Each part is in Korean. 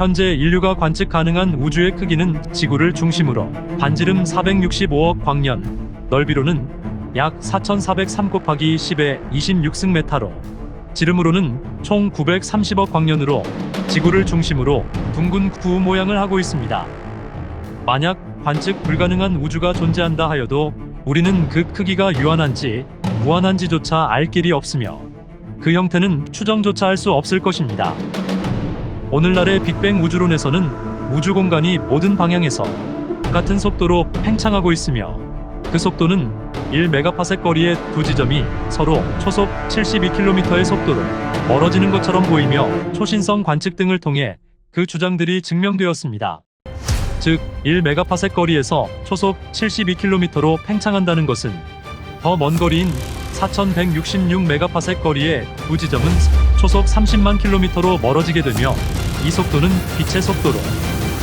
현재 인류가 관측 가능한 우주의 크기는 지구를 중심으로 반지름 465억 광년, 넓이로는 약 4,403 곱하기 10의 26승메타로, 지름으로는 총 930억 광년으로 지구를 중심으로 둥근 구우 모양을 하고 있습니다. 만약 관측 불가능한 우주가 존재한다 하여도 우리는 그 크기가 유한한지 무한한지조차 알 길이 없으며 그 형태는 추정조차 할 수 없을 것입니다. 오늘날의 빅뱅 우주론에서는 우주 공간이 모든 방향에서 같은 속도로 팽창하고 있으며 그 속도는 1메가파섹 거리의 두 지점이 서로 초속 72km의 속도로 멀어지는 것처럼 보이며 초신성 관측 등을 통해 그 주장들이 증명되었습니다. 즉 1메가파섹 거리에서 초속 72km로 팽창한다는 것은 더 먼 거리인 4166메가파섹 거리의 두 지점은 초속 30만 킬로미터로 멀어지게 되며 이 속도는 빛의 속도로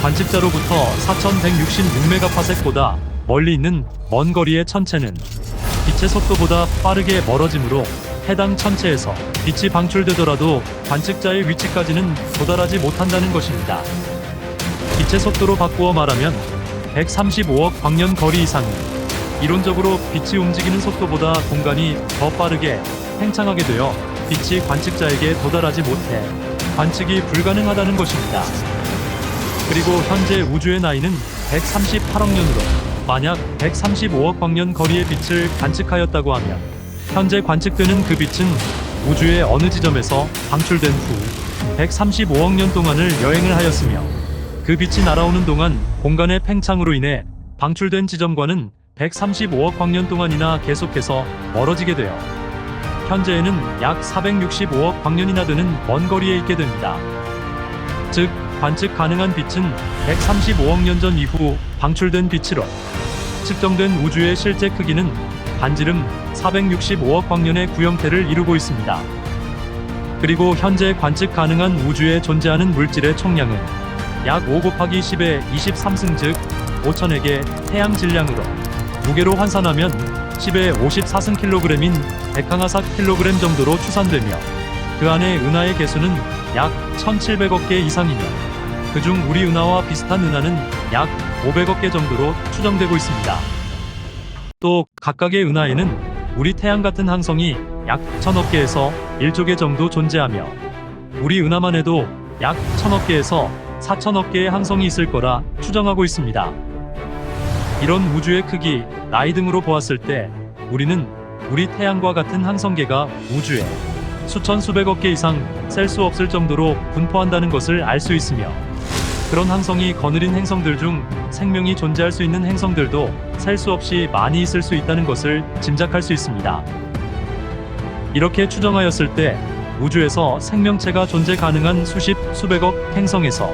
관측자로부터 4166메가파섹보다 멀리 있는 먼 거리의 천체는 빛의 속도보다 빠르게 멀어지므로 해당 천체에서 빛이 방출되더라도 관측자의 위치까지는 도달하지 못한다는 것입니다. 빛의 속도로 바꾸어 말하면 135억 광년 거리 이상은 이론적으로 빛이 움직이는 속도보다 공간이 더 빠르게 팽창하게 되어 빛이 관측자에게 도달하지 못해 관측이 불가능하다는 것입니다. 그리고 현재 우주의 나이는 138억 년으로 만약 135억 광년 거리의 빛을 관측하였다고 하면 현재 관측되는 그 빛은 우주의 어느 지점에서 방출된 후 135억 년 동안을 여행을 하였으며 그 빛이 날아오는 동안 공간의 팽창으로 인해 방출된 지점과는 135억 광년 동안이나 계속해서 멀어지게 되어 현재에는 약 465억 광년이나 되는 먼 거리에 있게 됩니다. 즉, 관측 가능한 빛은 135억 년 전 이후 방출된 빛으로 측정된 우주의 실제 크기는 반지름 465억 광년의 구형태를 이루고 있습니다. 그리고 현재 관측 가능한 우주에 존재하는 물질의 총량은 약 5 곱하기 10의 23승 즉 5천에게 태양 질량으로 무게로 환산하면 10의 54승 킬로그램인 백항아삭 킬로그램 정도로 추산되며 그 안에 은하의 개수는 약 1700억 개 이상이며 그중 우리 은하와 비슷한 은하는 약 500억 개 정도로 추정되고 있습니다. 또 각각의 은하에는 우리 태양 같은 항성이 약 1000억 개에서 1조 개 정도 존재하며 우리 은하만 해도 약 1000억 개에서 4천억 개의 항성이 있을 거라 추정하고 있습니다. 이런 우주의 크기, 나이 등으로 보았을 때 우리는 우리 태양과 같은 항성계가 우주에 수천 수백억 개 이상 셀 수 없을 정도로 분포한다는 것을 알 수 있으며 그런 항성이 거느린 행성들 중 생명이 존재할 수 있는 행성들도 셀 수 없이 많이 있을 수 있다는 것을 짐작할 수 있습니다. 이렇게 추정하였을 때 우주에서 생명체가 존재 가능한 수십, 수백억 행성에서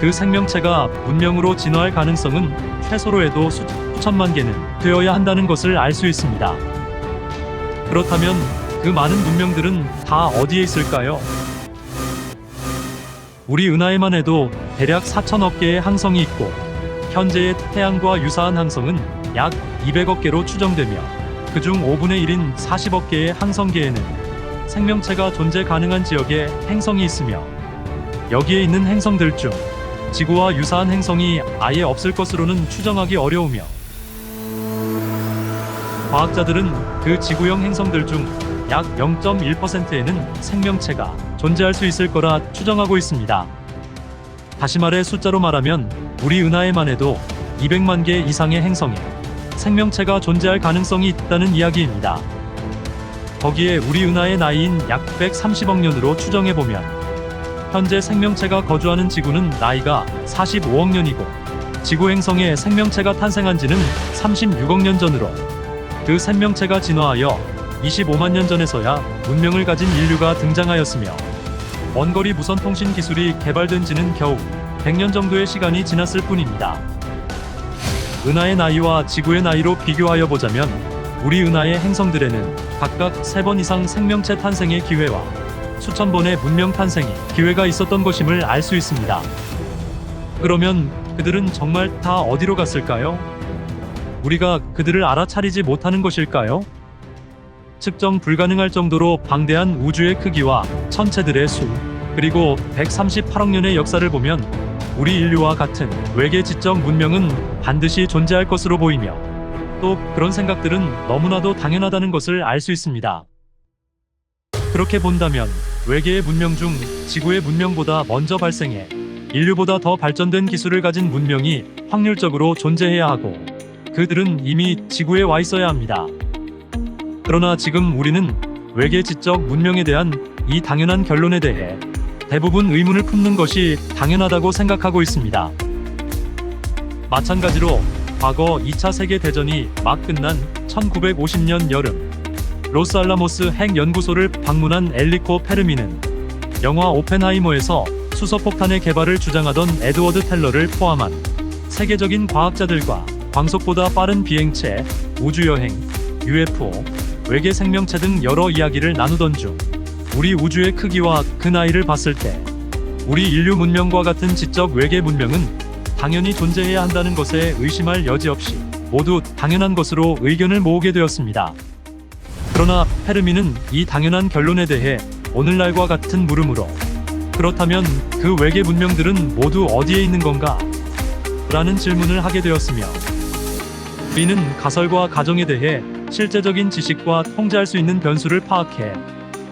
그 생명체가 문명으로 진화할 가능성은 최소로 해도 수, 수천만 개는 되어야 한다는 것을 알 수 있습니다. 그렇다면 그 많은 문명들은 다 어디에 있을까요? 우리 은하에만 해도 대략 4천억 개의 항성이 있고 현재의 태양과 유사한 항성은 약 200억 개로 추정되며 그중 5분의 1인 40억 개의 항성계에는 생명체가 존재 가능한 지역에 행성이 있으며 여기에 있는 행성들 중 지구와 유사한 행성이 아예 없을 것으로는 추정하기 어려우며 과학자들은 그 지구형 행성들 중 약 0.1%에는 생명체가 존재할 수 있을 거라 추정하고 있습니다. 다시 말해 숫자로 말하면 우리 은하에만 해도 200만 개 이상의 행성에 생명체가 존재할 가능성이 있다는 이야기입니다. 거기에 우리 은하의 나이인 약 130억 년으로 추정해 보면 현재 생명체가 거주하는 지구는 나이가 45억 년이고 지구 행성에 생명체가 탄생한 지는 36억 년 전으로 그 생명체가 진화하여 25만 년 전에서야 문명을 가진 인류가 등장하였으며 원거리 무선 통신 기술이 개발된 지는 겨우 100년 정도의 시간이 지났을 뿐입니다. 은하의 나이와 지구의 나이로 비교하여 보자면 우리 은하의 행성들에는 각각 3번 이상 생명체 탄생의 기회와 수천 번의 문명 탄생의 기회가 있었던 것임을 알 수 있습니다. 그러면 그들은 정말 다 어디로 갔을까요? 우리가 그들을 알아차리지 못하는 것일까요? 측정 불가능할 정도로 방대한 우주의 크기와 천체들의 수, 그리고 138억 년의 역사를 보면 우리 인류와 같은 외계 지적 문명은 반드시 존재할 것으로 보이며 또 그런 생각들은 너무나도 당연하다는 것을 알 수 있습니다. 그렇게 본다면 외계의 문명 중 지구의 문명보다 먼저 발생해 인류보다 더 발전된 기술을 가진 문명이 확률적으로 존재해야 하고 그들은 이미 지구에 와 있어야 합니다. 그러나 지금 우리는 외계 지적 문명에 대한 이 당연한 결론에 대해 대부분 의문을 품는 것이 당연하다고 생각하고 있습니다. 마찬가지로 과거 2차 세계대전이 막 끝난 1950년 여름 로스알라모스 핵연구소를 방문한 엘리코 페르미는 영화 오펜하이머에서 수소폭탄의 개발을 주장하던 에드워드 텔러를 포함한 세계적인 과학자들과 광속보다 빠른 비행체, 우주여행, UFO, 외계 생명체 등 여러 이야기를 나누던 중 우리 우주의 크기와 그 나이를 봤을 때 우리 인류 문명과 같은 지적 외계 문명은 당연히 존재해야 한다는 것에 의심할 여지 없이 모두 당연한 것으로 의견을 모으게 되었습니다. 그러나 페르미는 이 당연한 결론에 대해 오늘날과 같은 물음으로 그렇다면 그 외계 문명들은 모두 어디에 있는 건가? 라는 질문을 하게 되었으며 우리는 가설과 가정에 대해 실제적인 지식과 통제할 수 있는 변수를 파악해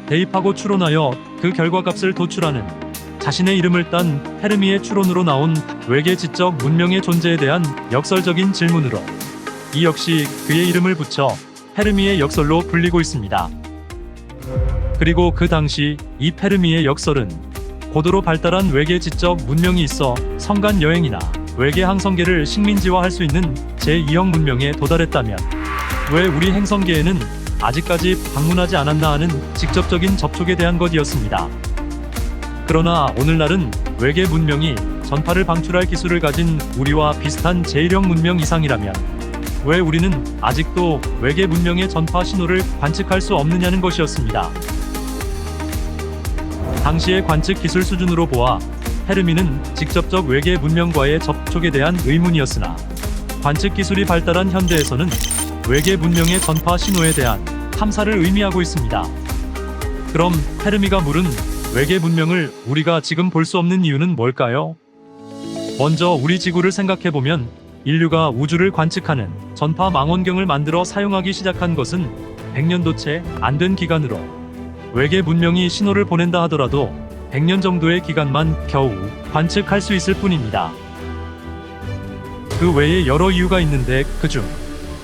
대입하고 추론하여 그 결과값을 도출하는 자신의 이름을 딴 페르미의 추론으로 나온 외계 지적 문명의 존재에 대한 역설적인 질문으로 이 역시 그의 이름을 붙여 페르미의 역설로 불리고 있습니다. 그리고 그 당시 이 페르미의 역설은 고도로 발달한 외계 지적 문명이 있어 성간 여행이나 외계 항성계를 식민지화할 수 있는 제2형 문명에 도달했다면 왜 우리 행성계에는 아직까지 방문하지 않았나 하는 직접적인 접촉에 대한 것이었습니다. 그러나 오늘날은 외계 문명이 전파를 방출할 기술을 가진 우리와 비슷한 제1형 문명 이상이라면 왜 우리는 아직도 외계 문명의 전파 신호를 관측할 수 없느냐는 것이었습니다. 당시의 관측 기술 수준으로 보아 헤르미는 직접적 외계 문명과의 접촉에 대한 의문이었으나 관측 기술이 발달한 현대에서는 외계 문명의 전파 신호에 대한 탐사를 의미하고 있습니다. 그럼 헤르미가 물은 외계 문명을 우리가 지금 볼 수 없는 이유는 뭘까요? 먼저 우리 지구를 생각해 보면 인류가 우주를 관측하는 전파 망원경을 만들어 사용하기 시작한 것은 100년도 채 안 된 기간으로 외계 문명이 신호를 보낸다 하더라도 100년 정도의 기간만 겨우 관측할 수 있을 뿐입니다. 그 외에 여러 이유가 있는데 그중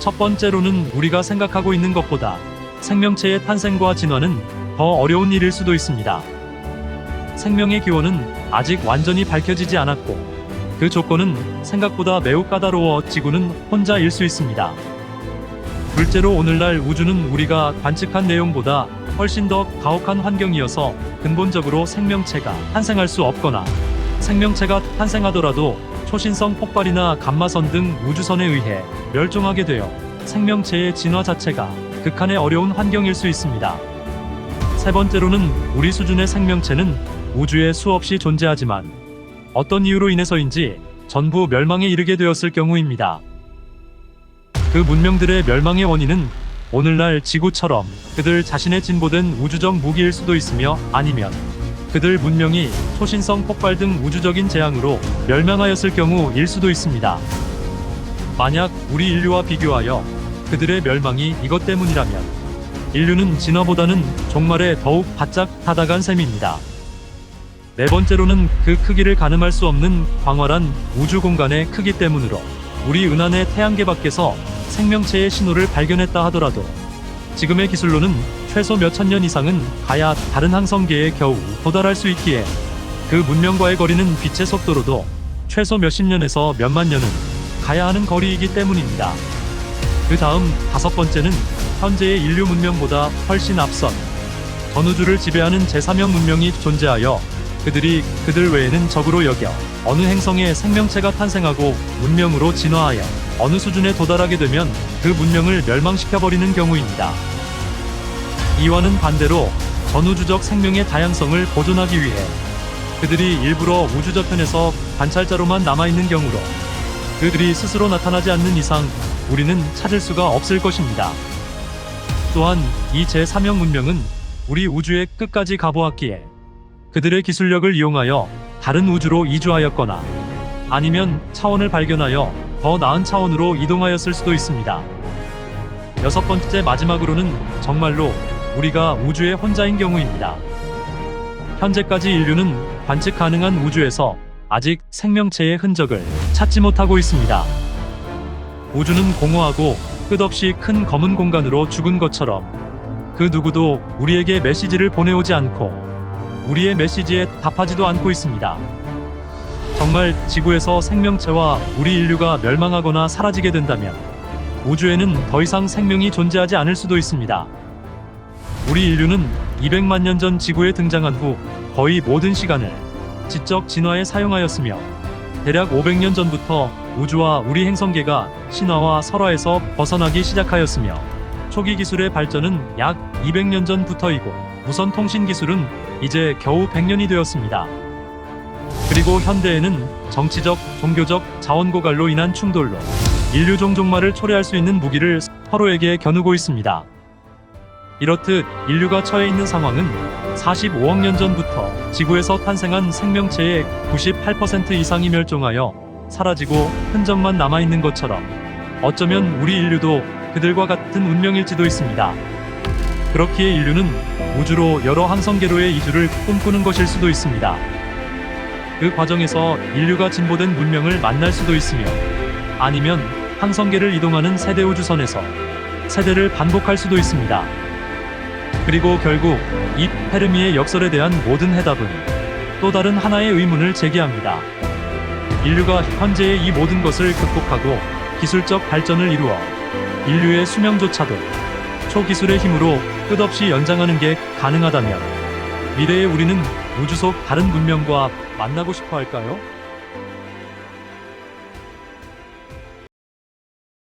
첫 번째로는 우리가 생각하고 있는 것보다 생명체의 탄생과 진화는 더 어려운 일일 수도 있습니다. 생명의 기원은 아직 완전히 밝혀지지 않았고 그 조건은 생각보다 매우 까다로워 지구는 혼자일 수 있습니다. 둘째로 오늘날 우주는 우리가 관측한 내용보다 훨씬 더 가혹한 환경이어서 근본적으로 생명체가 탄생할 수 없거나 생명체가 탄생하더라도 초신성 폭발이나 감마선 등 우주선에 의해 멸종하게 되어 생명체의 진화 자체가 극한의 어려운 환경일 수 있습니다. 세 번째로는 우리 수준의 생명체는 우주에 수없이 존재하지만 어떤 이유로 인해서인지 전부 멸망에 이르게 되었을 경우입니다. 그 문명들의 멸망의 원인은 오늘날 지구처럼 그들 자신의 진보된 우주적 무기일 수도 있으며 아니면 그들 문명이 초신성 폭발 등 우주적인 재앙으로 멸망하였을 경우일 수도 있습니다. 만약 우리 인류와 비교하여 그들의 멸망이 이것 때문이라면 인류는 진화보다는 종말에 더욱 바짝 다다간 셈입니다. 네 번째로는 그 크기를 가늠할 수 없는 광활한 우주 공간의 크기 때문으로 우리 은하의 태양계 밖에서 생명체의 신호를 발견했다 하더라도 지금의 기술로는 최소 몇천 년 이상은 가야 다른 항성계에 겨우 도달할 수 있기에 그 문명과의 거리는 빛의 속도로도 최소 몇십 년에서 몇만 년은 가야 하는 거리이기 때문입니다. 그 다음 다섯 번째는 현재의 인류 문명보다 훨씬 앞선 전우주를 지배하는 제3형 문명이 존재하여 그들이 그들 외에는 적으로 여겨 어느 행성에 생명체가 탄생하고 문명으로 진화하여 어느 수준에 도달하게 되면 그 문명을 멸망시켜버리는 경우입니다. 이와는 반대로 전우주적 생명의 다양성을 보존하기 위해 그들이 일부러 우주 저편에서 관찰자로만 남아있는 경우로 그들이 스스로 나타나지 않는 이상 우리는 찾을 수가 없을 것입니다. 또한 이 제3형 문명은 우리 우주의 끝까지 가보았기에 그들의 기술력을 이용하여 다른 우주로 이주하였거나 아니면 차원을 발견하여 더 나은 차원으로 이동하였을 수도 있습니다. 여섯 번째 마지막으로는 정말로 우리가 우주의 혼자인 경우입니다. 현재까지 인류는 관측 가능한 우주에서 아직 생명체의 흔적을 찾지 못하고 있습니다. 우주는 공허하고 끝없이 큰 검은 공간으로 죽은 것처럼 그 누구도 우리에게 메시지를 보내오지 않고 우리의 메시지에 답하지도 않고 있습니다. 정말 지구에서 생명체와 우리 인류가 멸망하거나 사라지게 된다면 우주에는 더 이상 생명이 존재하지 않을 수도 있습니다. 우리 인류는 200만 년 전 지구에 등장한 후 거의 모든 시간을 지적 진화에 사용하였으며 대략 500년 전부터 우주와 우리 행성계가 신화와 설화에서 벗어나기 시작하였으며 초기 기술의 발전은 약 200년 전부터이고 무선 통신 기술은 이제 겨우 100년이 되었습니다. 그리고 현대에는 정치적, 종교적, 자원 고갈로 인한 충돌로 인류 종족말을 초래할 수 있는 무기를 서로에게 겨누고 있습니다. 이렇듯 인류가 처해 있는 상황은 45억 년 전부터 지구에서 탄생한 생명체의 98% 이상이 멸종하여 사라지고 흔적만 남아 있는 것처럼 어쩌면 우리 인류도 그들과 같은 운명일지도 있습니다. 그렇기에 인류는 우주로 여러 항성계로의 이주를 꿈꾸는 것일 수도 있습니다. 그 과정에서 인류가 진보된 문명을 만날 수도 있으며 아니면 항성계를 이동하는 세대 우주선에서 세대를 반복할 수도 있습니다. 그리고 결국 이 페르미의 역설에 대한 모든 해답은 또 다른 하나의 의문을 제기합니다. 인류가 현재의 이 모든 것을 극복하고 기술적 발전을 이루어 인류의 수명조차도 초기술의 힘으로 끝없이 연장하는 게 가능하다면 미래의 우리는 우주 속 다른 문명과 만나고 싶어 할까요?